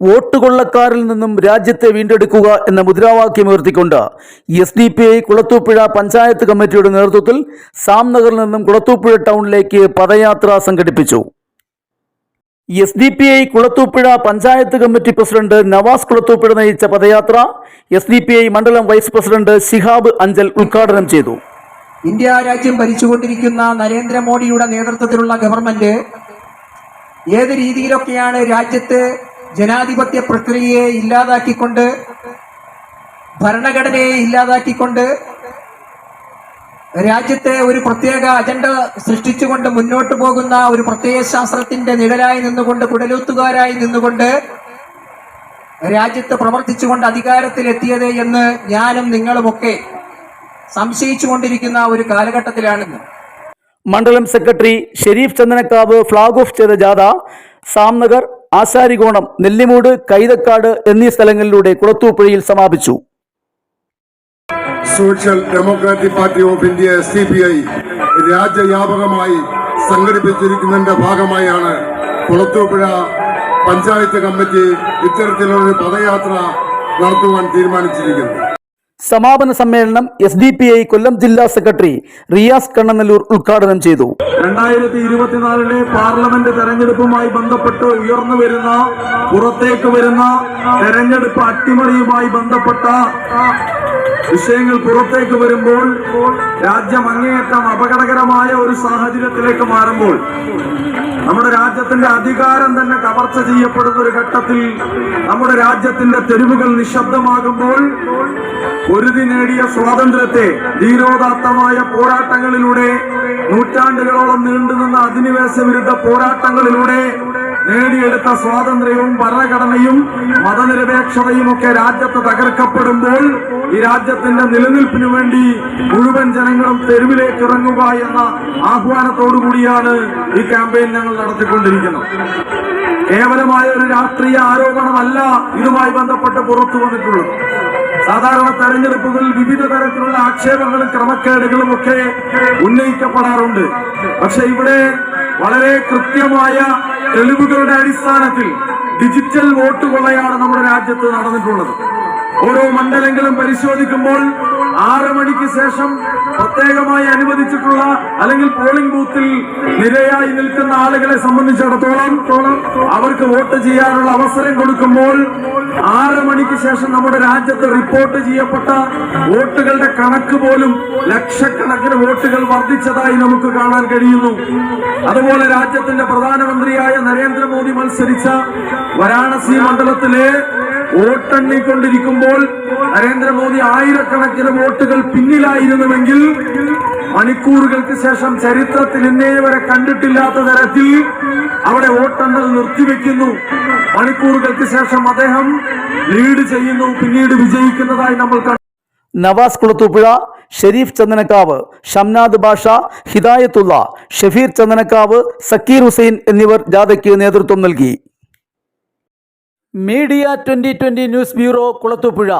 Vote കൊള്ളക്കാരിൽ നിന്നും രാജ്യത്തെ വീണ്ടെടുക്കുക എന്ന മുദ്രാവാക്യം ഉയർത്തിക്കൊണ്ട് S D P I Kulathupuzha panchayat കമ്മിറ്റിയുടെ നേതൃത്വത്തിൽ സാംനഗറിൽ നിന്നും കുളത്തൂപ്പുഴ ടൗണിലേക്ക് പദയാത്ര സംഘടിപ്പിച്ചു. S D P I Kulathupuzha panchayat committee president Navas Kulathupuzha നയിച്ച പദയാത്ര എസ് ഡി പി ഐ മണ്ഡലം വൈസ് പ്രസിഡന്റ് ശിഹാബ് അഞ്ചൽ ഉദ്ഘാടനം ചെയ്തു. ഇന്ത്യ രാജ്യം ഭരിച്ചുകൊണ്ടിരിക്കുന്ന നരേന്ദ്രമോദിയുടെ നേതൃത്വത്തിലുള്ള ഗവൺമെന്റ് ഏത് രീതിയിലൊക്കെയാണ് രാജ്യത്ത് ജനാധിപത്യ പ്രക്രിയയെ ഇല്ലാതാക്കിക്കൊണ്ട് ഭരണഘടനയെ ഇല്ലാതാക്കിക്കൊണ്ട് രാജ്യത്തെ ഒരു പ്രത്യേക അജണ്ട സൃഷ്ടിച്ചുകൊണ്ട് മുന്നോട്ട് പോകുന്ന ഒരു പ്രത്യയ ശാസ്ത്രത്തിന്റെ നിഴലായി നിന്നുകൊണ്ട് കുടലൂത്തുകാരായി നിന്നുകൊണ്ട് രാജ്യത്ത് പ്രവർത്തിച്ചുകൊണ്ട് അധികാരത്തിലെത്തിയത് എന്ന് ഞാനും നിങ്ങളുമൊക്കെ സംശയിച്ചുകൊണ്ടിരിക്കുന്ന ഒരു കാലഘട്ടത്തിലാണിന്ന്. മണ്ഡലം secretary Sherif Chandanakkavu flag off ചെയ്ത ജാഥ സാംനഗർ ആശാരികോണം നെല്ലിമൂട് കൈതക്കാട് എന്നീ സ്ഥലങ്ങളിലൂടെ കുളത്തൂപ്പുഴയിൽ സമാപിച്ചു. Social democratic party of India S D P I രാജ്യവ്യാപകമായി സംഘടിപ്പിച്ചിരിക്കുന്നതിന്റെ ഭാഗമായാണ് കുളത്തൂപ്പുഴ പഞ്ചായത്ത് കമ്മിറ്റി ഇത്തരത്തിലൊരു പദയാത്ര നടത്തുവാൻ തീരുമാനിച്ചിരിക്കുന്നത്. സമാപന സമ്മേളനം S D P I Kollam ജില്ലാ സെക്രട്ടറി റിയാസ് കണ്ണനല്ലൂർ ഉദ്ഘാടനം ചെയ്തു. രണ്ടായിരത്തി ഇരുപത്തിനാലിലെ പാർലമെന്റ് തെരഞ്ഞെടുപ്പുമായി ബന്ധപ്പെട്ട് ഉയർന്നു വരുന്ന പുറത്തേക്ക് വരുന്ന തെരഞ്ഞെടുപ്പ് അട്ടിമറിയുമായി ബന്ധപ്പെട്ട വിഷയങ്ങൾ പുറത്തേക്ക് വരുമ്പോൾ രാജ്യം അങ്ങേയറ്റം അപകടകരമായ സാഹചര്യത്തിലേക്ക് മാറുമ്പോൾ നമ്മുടെ രാജ്യത്തിന്റെ അധികാരം തന്നെ കവർച്ച ചെയ്യപ്പെടുന്ന ഒരു ഘട്ടത്തിൽ നമ്മുടെ രാജ്യത്തിന്റെ തെരുവുകൾ നിശബ്ദമാകുമ്പോൾ പൊരുതി നേടിയ സ്വാതന്ത്ര്യത്തെ ധീരോദാത്തമായ പോരാട്ടങ്ങളിലൂടെ നൂറ്റാണ്ടുകളോളം നീണ്ടുനിന്ന അധിനിവേശ വിരുദ്ധ പോരാട്ടങ്ങളിലൂടെ നേടിയെടുത്ത സ്വാതന്ത്ര്യവും ഭരണഘടനയും മതനിരപേക്ഷതയും ഒക്കെ രാജ്യത്ത് തകർക്കപ്പെടുമ്പോൾ ഈ രാജ്യത്തിന്റെ നിലനിൽപ്പിനു വേണ്ടി മുഴുവൻ ജനങ്ങളും തെരുവിലേക്ക് ഇറങ്ങുക എന്ന ആഹ്വാനത്തോടു കൂടിയാണ് ഈ ക്യാമ്പയിൻ ഞങ്ങൾ നടത്തിക്കൊണ്ടിരിക്കുന്നത്. കേവലമായ ഒരു രാഷ്ട്രീയ ആരോപണമല്ല ഇതുമായി ബന്ധപ്പെട്ട് പുറത്തു വന്നിട്ടുള്ളത്. സാധാരണ തെരഞ്ഞെടുപ്പുകളിൽ വിവിധ തരത്തിലുള്ള ആക്ഷേപങ്ങളും ക്രമക്കേടുകളും ഒക്കെ ഉന്നയിക്കപ്പെടാറുണ്ട്. പക്ഷെ ഇവിടെ വളരെ കൃത്യമായ തെളിവുകളുടെ അടിസ്ഥാനത്തിൽ ഡിജിറ്റൽ വോട്ട് കൊള്ളയാണ് നമ്മുടെ രാജ്യത്ത് നടന്നിട്ടുള്ളത്. ഓരോ മണ്ഡലങ്ങളും പരിശോധിക്കുമ്പോൾ ആറ് മണിക്ക് ശേഷം പ്രത്യേകമായി അനുവദിച്ചിട്ടുള്ള അല്ലെങ്കിൽ പോളിംഗ് ബൂത്തിൽ നിരയായി ആളുകളെ സംബന്ധിച്ചിടത്തോളം അവർക്ക് വോട്ട് ചെയ്യാനുള്ള അവസരം കൊടുക്കുമ്പോൾ ആറ് മണിക്ക് ശേഷം നമ്മുടെ രാജ്യത്ത് റിപ്പോർട്ട് ചെയ്യപ്പെട്ട വോട്ടുകളുടെ കണക്ക് പോലും ലക്ഷക്കണക്കിന് വോട്ടുകൾ വർദ്ധിച്ചതായി നമുക്ക് കാണാൻ കഴിയുന്നു. അതുപോലെ രാജ്യത്തിന്റെ പ്രധാനമന്ത്രിയായ നരേന്ദ്രമോദി മത്സരിച്ച വാരാണസി മണ്ഡലത്തിലെ വോട്ടെണ്ണിക്കൊണ്ടിരിക്കുമ്പോൾ നരേന്ദ്രമോദി ആയിരക്കണക്കിന് വോട്ടുകൾ പിന്നിലായിരുന്നുവെങ്കിൽ മണിക്കൂറുകൾക്ക് ശേഷം ചരിത്രത്തിൽ ഇന്നേ വരെ കണ്ടിട്ടില്ലാത്ത തരത്തിൽ അവിടെ വോട്ടെണ്ണൽ നിർത്തിവെക്കുന്നു. മണിക്കൂറുകൾക്ക് ശേഷം അദ്ദേഹം ലീഡ് ചെയ്യുന്നു പിന്നീട് വിജയിക്കുന്നതായി നമ്മൾ കണ്ടു. നവാസ് കുളത്തുപുഴ ഷെരീഫ് ചന്ദനക്കാവ് ഷംനാദ് ബാഷ ഹിദായത്തുള്ള ഷഫീർ ചന്ദനക്കാവ് സക്കീർ ഹുസൈൻ എന്നിവർ ജാഥയ്ക്ക് നേതൃത്വം നൽകി. Media twenty twenty news bureau Kulathupuzha.